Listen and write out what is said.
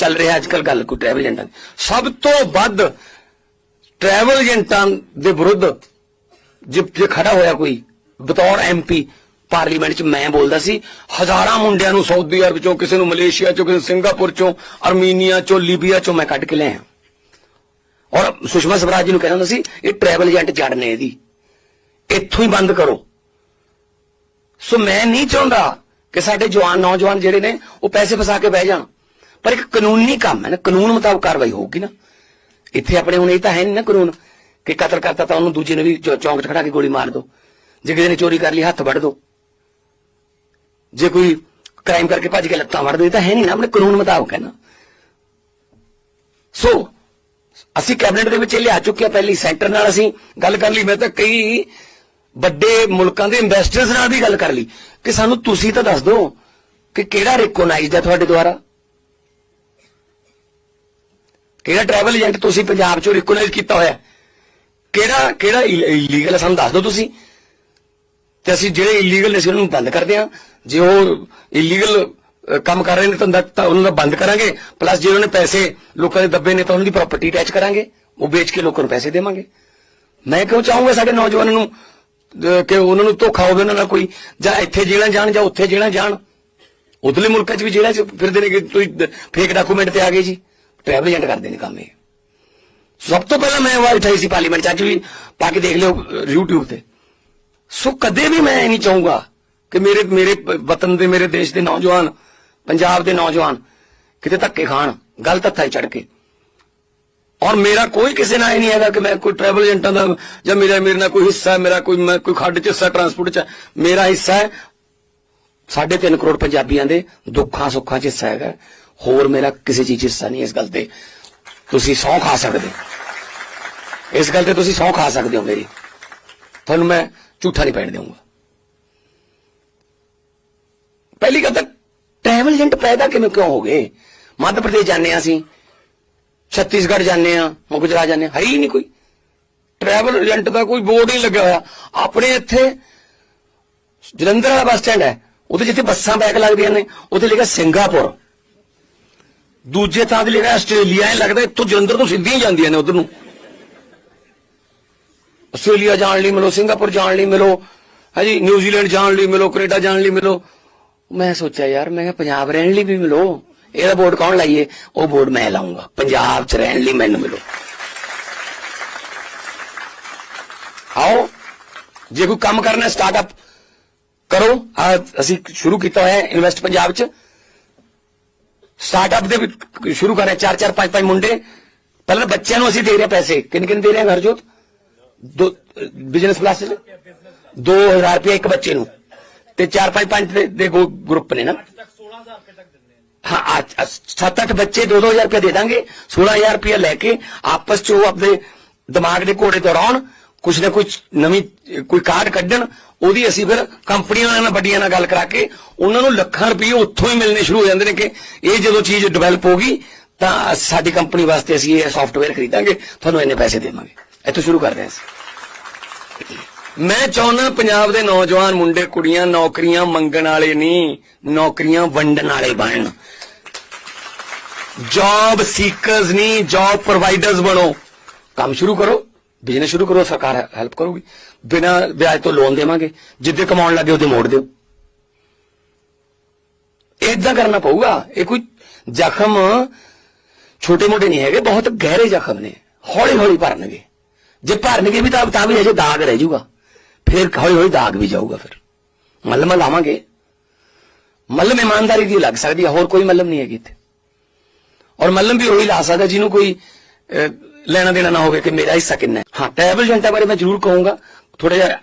ਚੱਲ ਰਿਹਾ ਅੱਜ ਕੱਲ ਗੱਲ ਕੋਈ ਟਰੈਵਲ ਏਜੰਟਾਂ ਦੀ ਸਭ ਤੋਂ ਵੱਧ ਟਰੈਵਲ ਏਜੰਟਾਂ ਦੇ ਵਿਰੁੱਧ ਜੇ ਜੇ ਖੜਾ ਹੋਇਆ ਕੋਈ ਬਤੌਰ ਐਮਪੀ ਪਾਰਲੀਮੈਂਟ 'ਚ ਮੈਂ ਬੋਲਦਾ ਸੀ, ਹਜ਼ਾਰਾਂ ਮੁੰਡਿਆਂ ਨੂੰ ਸਾਊਦੀ ਅਰਬ ਚੋਂ, ਕਿਸੇ ਨੂੰ ਮਲੇਸ਼ੀਆ ਚੋਂ, ਕਿਸੇ ਨੂੰ ਸਿੰਗਾਪੁਰ ਚੋਂ, ਅਰਮੀਨੀਆ ਚੋਂ, ਲੀਬੀਆ ਚੋਂ ਮੈਂ ਕੱਢ ਕੇ ਲਿਆਇਆ ਔਰ ਸੁਸ਼ਮਾ ਸਵਰਾਜ ਜੀ ਨੂੰ ਕਹਿੰਦਾ ਹੁੰਦਾ ਸੀ, ਇਹ ਟਰੈਵਲ ਏਜੰਟ ਜੜ ਨੇ ਇਹਦੀ। ਇੱਥੋਂ ਹੀ ਬੰਦ ਕਰੋ। ਸੋ ਮੈਂ ਨਹੀਂ ਚਾਹੁੰਦਾ ਕਿ ਸਾਡੇ ਜਵਾਨ, ਨੌਜਵਾਨ ਜਿਹੜੇ ਨੇ ਉਹ ਪੈਸੇ ਫਸਾ ਕੇ ਬਹਿ ਜਾਣ। ਪਰ ਇੱਕ ਕਾਨੂੰਨੀ ਕੰਮ ਹੈ ਨਾ, ਕਾਨੂੰਨ ਮੁਤਾਬਕ ਕਾਰਵਾਈ ਹੋਊਗੀ ਨਾ। ਇੱਥੇ ਆਪਣੇ ਹੁਣ ਇਹ ਤਾਂ ਹੈ ਨਹੀਂ ਨਾ ਕਾਨੂੰਨ ਕਿ ਕਤਲ ਕਰਤਾ ਤਾਂ ਉਹਨੂੰ ਦੂਜੇ ਨੂੰ ਵੀ ਚੌ- ਚੌਂਕ 'ਚ ਖੜਾ ਕੇ ਗੋਲੀ ਮਾਰ ਦਿਓ ਜੇ ਕਿਸੇ ਨੇ ਚੋਰੀ ਕਰ ਲਈ, ਹੱਥ ਵੱਢ ਦਿਓ ਜੇ ਕੋਈ ਕ੍ਰਾਈਮ ਕਰਕੇ ਭੱਜ ਕੇ ਲੱਤਾਂ ਵੱਢ ਦਿਓ ਇਹ ਤਾਂ ਹੈ ਨਹੀਂ ਨਾ, ਆਪਣੇ ਕਾਨੂੰਨ ਮੁਤਾਬਕ ਹੈ ਨਾ। ਸੋ ਅਸੀਂ ਕੈਬਨਿਟ ਦੇ ਵਿੱਚ ਇਹ ਲਿਆ ਚੁੱਕੇ ਆ ਪਹਿਲੀ ਸੈਂਟਰ ਨਾਲ ਅਸੀਂ ਗੱਲ ਕਰ ਲਈ। ਮੈਂ ਤਾਂ ਕਈ ਵੱਡੇ ਮੁਲਕਾਂ ਦੇ ਇਨਵੈਸਟਰਸ ਨਾਲ ਵੀ ਗੱਲ ਕਰ ਲਈ। ਕਿ ਸਾਨੂੰ ਤੁਸੀਂ ਤਾਂ ਦੱਸ ਦਿਓ ਕਿ ਕਿਹੜਾ ਰੈਕੋਗਨਾਈਜ਼ਡ ਹੈ ਤੁਹਾਡੇ ਦੁਆਰਾ? ਕਿਹੜਾ ਟਰੈਵਲ ਏਜੰਟ ਤੁਸੀਂ ਪੰਜਾਬ ਚੋਂ ਰੈਕੋਗਨਾਈਜ਼ ਕੀਤਾ ਹੋਇਆ ਕਿਹੜਾ ਕਿਹੜਾ ਇਲੀਗਲ ਹੈ ਸਾਨੂੰ ਦੱਸ ਦਿਓ ਤੁਸੀਂ। ਤੇ ਅਸੀਂ ਜਿਹੜੇ ਇਲੀਗਲ ਨੇ ਸੀ ਉਹਨਾਂ ਨੂੰ ਬੰਦ ਕਰਦੇ ਹਾਂ। ਜੇ ਉਹ ਇਲੀਗਲ ਕੰਮ ਕਰ ਰਹੇ ਨੇ, ਤਾਂ ਤਾਂ ਉਹਨਾਂ ਦਾ ਬੰਦ ਕਰਾਂਗੇ। ਪਲੱਸ ਜੇ ਉਹਨਾਂ ਨੇ ਪੈਸੇ ਲੋਕਾਂ ਦੇ ਦੱਬੇ ਨੇ, ਤਾਂ ਉਹਨਾਂ ਦੀ ਪ੍ਰਾਪਰਟੀ ਅਟੈਚ ਕਰਾਂਗੇ। ਉਹ ਵੇਚ ਕੇ ਲੋਕਾਂ ਨੂੰ ਪੈਸੇ ਦੇਵਾਂਗੇ। ਮੈਂ ਕਿਉਂ ਚਾਹੂੰਗਾ ਸਾਡੇ ਨੌਜਵਾਨਾਂ ਨੂੰ ਕਿ ਉਹਨਾਂ ਨੂੰ ਧੋਖਾ ਹੋਵੇ ਉਹਨਾਂ ਨਾਲ ਕੋਈ? ਜਾਂ ਇੱਥੇ ਜਿਹੜਾ ਜਾਣ ਜਾਂ ਉੱਥੇ ਜਿਹੜਾ ਜਾਣ। ਉਧਰਲੇ ਮੁਲਕਾਂ 'ਚ ਵੀ ਜਿਹੜਾ 'ਚ ਫਿਰਦੇ ਨੇ ਕਿ ਤੁਸੀਂ ਫੇਕ ਡਾਕੂਮੈਂਟ ਤੇ ਆ ਗਏ ਜੀ। ਟਰੈਵਲ ਏਜੰਟ ਕਰਦੇ ਨੇ ਕੰਮ ਇਹ। ਸਭ ਤੋਂ ਪਹਿਲਾਂ ਮੈਂ ਆਵਾਜ਼ ਉਠਾਈ ਸੀ ਪਾਰਲੀਮੈਂਟ 'ਚ ਅੱਜ ਵੀ ਪਾ ਕੇ ਦੇਖ ਲਿਓ ਅਹ, YouTube ਤੇ। ਸੋ ਕਦੇ ਵੀ ਮੈਂ ਇਹ ਨਹੀਂ ਚਾਹੂੰਗਾ ਕਿ ਮੇਰੇ ਮੇਰੇ ਵਤਨ ਦੇ ਮੇਰੇ ਦੇਸ਼ ਦੇ ਨੌਜਵਾਨ ਪੰਜਾਬ ਦੇ ਨੌਜਵਾਨ ਕਿਤੇ ਧੱਕੇ ਖਾਣ ਗਲਤ ਹੱਥਾਂ 'ਚ ਚੜ ਕੇ। ਔਰ ਮੇਰਾ ਕੋਈ ਕਿਸੇ ਨਾਲ ਇਹ ਨਹੀਂ ਹੈਗਾ ਕਿ ਮੈਂ ਕੋਈ ਟਰੈਵਲ ਏਜੰਟਾਂ ਦਾ ਜਾਂ ਮੇਰਾ ਮੇਰੇ ਨਾਲ ਕੋਈ ਹਿੱਸਾ ਹੈ ਮੇਰਾ ਕੋਈ ਮੈਂ ਕੋਈ ਖੱਡ 'ਚ ਹਿੱਸਾ ਟਰਾਂਸਪੋਰਟ 'ਚ ਮੇਰਾ ਹਿੱਸਾ ਹੈ। ਸਾਢੇ ਤਿੰਨ ਕਰੋੜ ਪੰਜਾਬੀਆਂ ਦੇ ਦੁੱਖਾਂ ਸੁੱਖਾਂ 'ਚ ਹਿੱਸਾ ਹੈਗਾ। ਹੋਰ ਮੇਰਾ ਕਿਸੇ ਚੀਜ਼ 'ਚ ਹਿੱਸਾ ਨਹੀਂ ਇਸ ਗੱਲ ਤੇ। ਤੁਸੀਂ ਸੌ ਖਾ ਸਕਦੇ ਹੋ। ਇਸ ਗੱਲ ਤੇ ਤੁਸੀਂ ਸੌ ਖਾ ਸਕਦੇ ਹੋ ਮੇਰੀ। ਤੁਹਾਨੂੰ ਮੈਂ ਝੂਠਾ ਨਹੀਂ ਪੈਣ ਦੇਵਾਂਗਾ ਪਹਿਲੀ ਗੱਲ ਤਾਂ ਟਰੈਵਲ ਏਜੰਟ ਪੈਦਾ ਕਿਵੇਂ ਕਿਉਂ ਹੋ ਗਏ? ਮੱਧ ਪ੍ਰਦੇਸ਼ ਜਾਂਦੇ ਹਾਂ ਅਸੀਂ। ਛੱਤੀਸਗੜ੍ਹ ਜਾਂਦੇ ਆ ਗੁਜਰਾਤ ਜਾਂਦੇ ਹਾਂ। ਹੈ ਹੀ ਨਹੀਂ ਕੋਈ। ਟਰੈਵਲ ਏਜੰਟ ਦਾ ਕੋਈ ਬੋਰਡ ਨਹੀਂ ਲੱਗਿਆ ਹੋਇਆ। ਆਪਣੇ ਇੱਥੇ ਜਲੰਧਰ ਵਾਲਾ ਬੱਸ ਸਟੈਂਡ ਹੈ। ਉੱਥੇ ਜਿੱਥੇ ਬੱਸਾਂ ਬੈਕ ਲੱਗਦੀਆਂ ਨੇ ਉੱਥੇ ਲਿਖਿਆ ਸਿੰਗਾਪੁਰ। ਦੂਜੇ ਥਾਂ ਤੇ ਜਿਹੜਾ ਆਸਟ੍ਰੇਲੀਆ ਇਹ ਲੱਗਦਾ ਇੱਥੋਂ ਜਲੰਧਰ ਤੋਂ ਸਿੱਧੀਆਂ ਜਾਂਦੀਆਂ ਨੇ ਉਧਰ ਨੂੰ। ਆਸਟ੍ਰੇਲੀਆ ਜਾਣ ਲਈ ਮਿਲੋ, ਸਿੰਗਾਪੁਰ ਜਾਣ ਲਈ ਮਿਲੋ, ਹਾਂਜੀ, ਨਿਊਜ਼ੀਲੈਂਡ ਜਾਣ ਲਈ ਮਿਲੋ, ਕੈਨੇਡਾ ਜਾਣ ਲਈ ਮਿਲੋ। ਮੈਂ ਸੋਚਿਆ, ਯਾਰ, ਮੈਂ ਕਿਹਾ ਪੰਜਾਬ ਰਹਿਣ ਲਈ ਵੀ ਮਿਲੋ। ਇਹਦਾ ਬੋਰਡ ਕੌਣ ਲਾਈਏ? ਉਹ ਬੋਰਡ ਮੈਂ ਲਾਉਂਗਾ ਪੰਜਾਬ 'ਚ ਰਹਿਣ ਲਈ ਮੈਨੂੰ ਮਿਲੋ। ਆਓ, ਜੇ ਕੋਈ ਕੰਮ ਕਰਨਾ ਸਟਾਰਟਅਪ ਕਰੋ। ਅਸੀਂ ਸ਼ੁਰੂ ਕੀਤਾ ਹੋਇਆ ਇਨਵੈਸਟ ਪੰਜਾਬ 'ਚ। ਸਟਾਰਟਅਪ ਦੇ ਸ਼ੁਰੂ ਕਰ ਰਹੇ ਚਾਰ ਚਾਰ, ਪੰਜ ਪੰਜ ਮੁੰਡੇ। ਪਹਿਲਾਂ ਬੱਚਿਆਂ ਨੂੰ ਅਸੀਂ ਦੇ ਰਹੇ ਪੈਸੇ। ਕਿੰਨੇ ਕਿੰਨੇ ਦੇ ਰਹੇ ਹਰਜੋਤ? ਦੋ ਬਿਜ਼ਨਸ ਕਲਾਸ 'ਚ 2000 ਰੁਪਏ ਇੱਕ ਬੱਚੇ ਨੂੰ। ਤੇ ਚਾਰ, ਪੰਜ ਪੰਜ ਦੇ- ਗਰੁੱਪ ਨੇ ਨਾ। ਹਾਂ ਸੱਤ, ਅੱਠ ਬੱਚੇ 2-2000 ਰੁਪਏ ਦੇ ਦਾਂਗੇ। 16000 ਰੁਪਏ ਲੈ ਕੇ ਆਪਸ ਚ ਉਹ ਆਪਣੇ ਦਿਮਾਗ ਦੇ ਘੋੜੇ ਦੌੜਾਉਣ ਕੁਛ ਨਾ ਕੁਛ ਨਵੀਂ, ਕੋਈ ਕਾਰਡ ਕੱਢਣ। ਉਹਦੀ ਅਸੀਂ ਫਿਰ ਕੰਪਨੀਆਂ ਨਾਲ ਵੱਡੀਆਂ ਨਾਲ ਗੱਲ ਕਰਾ ਕੇ ਉਹਨਾਂ ਨੂੰ ਲੱਖਾਂ ਰੁਪਏ ਉੱਥੋਂ ਹੀ ਮਿਲਣੇ ਸ਼ੁਰੂ ਹੋ ਜਾਂਦੇ ਨੇ ਕਿ ਇਹ ਜਦੋਂ ਚੀਜ਼ ਡਿਵੈਲਪ ਹੋਗੀ ਤਾਂ ਸਾਡੀ ਕੰਪਨੀ ਵਾਸਤੇ ਅਸੀਂ ਇਹ ਸੌਫਟਵੇਅਰ ਖਰੀਦਾਂਗੇ, ਤੁਹਾਨੂੰ ਇੰਨੇ ਪੈਸੇ ਦੇਵਾਂਗੇ। ਇੱਥੋਂ ਸ਼ੁਰੂ ਕਰਦੇ ਹਾਂ ਅਸੀਂ। ਮੈਂ ਚਾਹੁੰਦਾ ਪੰਜਾਬ ਦੇ ਨੌਜਵਾਨ ਮੁੰਡੇ, ਕੁੜੀਆਂ ਨੌਕਰੀਆਂ ਮੰਗਣ ਵਾਲੇ ਨਹੀਂ, ਨੌਕਰੀਆਂ ਵੰਡਣ ਵਾਲੇ ਬਣਨ। ਜੌਬ ਸੀਕਰਸ ਨਹੀਂ ਜੌਬ ਪ੍ਰੋਵਾਈਡਰਸ ਬਣੋ। ਕੰਮ ਸ਼ੁਰੂ ਕਰੋ। ਬਿਜ਼ਨਸ ਸ਼ੁਰੂ ਕਰੋ, ਸਰਕਾਰ ਹੈਲਪ ਕਰੂਗੀ। ਬਿਨਾਂ ਵਿਆਜ ਤੋਂ ਲੋਨ ਦੇਵਾਂਗੇ। ਜਿੱਦੇ ਕਮਾਉਣ ਲੱਗੇ, ਉਹਦੇ ਮੋੜ ਦਿਓ। ਇਦਾਂ ਕਰਨਾ ਪਊਗਾ। ਇਹ ਕੋਈ ਜ਼ਖਮ ਛੋਟੇ ਮੋਟੇ ਨਹੀਂ ਹੈਗੇ, ਬਹੁਤ ਗਹਿਰੇ ਜ਼ਖਮ ਨੇ। ਹੌਲੀ ਹੌਲੀ ਭਰਨਗੇ। ਜੇ ਭਰਨਗੇ ਵੀ ਤਾਂ ਤਾਂ ਵੀ ਅਜੇ ਦਾਗ ਰਹਿ ਜਾਊਗਾ। ਫਿਰ ਹੌਲੀ ਹੌਲੀ ਦਾਗ ਵੀ ਜਾਊਗਾ ਫਿਰ। ਮਲਮ ਲਾਵਾਂਗੇ। ਮਲਮ ਇਮਾਨਦਾਰੀ ਦੀ ਲੱਗ ਸਕਦੀ ਹੈ ਹੋਰ ਕੋਈ ਮਲਮ ਨਹੀਂ ਹੈਗੀ ਇੱਥੇ। ਔਰ ਮਲਮ ਵੀ ਉਹੀ ਲਾ ਸਕਦਾ ਜਿਹਨੂੰ ਕੋਈ ਲੈਣਾ ਦੇਣਾ ਨਾ ਹੋਵੇ ਕਿ ਮੇਰਾ ਹਿੱਸਾ ਕਿੰਨਾ ਹੈ। ਹਾਂ ਟੈਬਲ ਏਜੰਟਾਂ ਬਾਰੇ ਮੈਂ ਜ਼ਰੂਰ ਕਹੂੰਗਾ। ਥੋੜਾ ਜਿਹਾ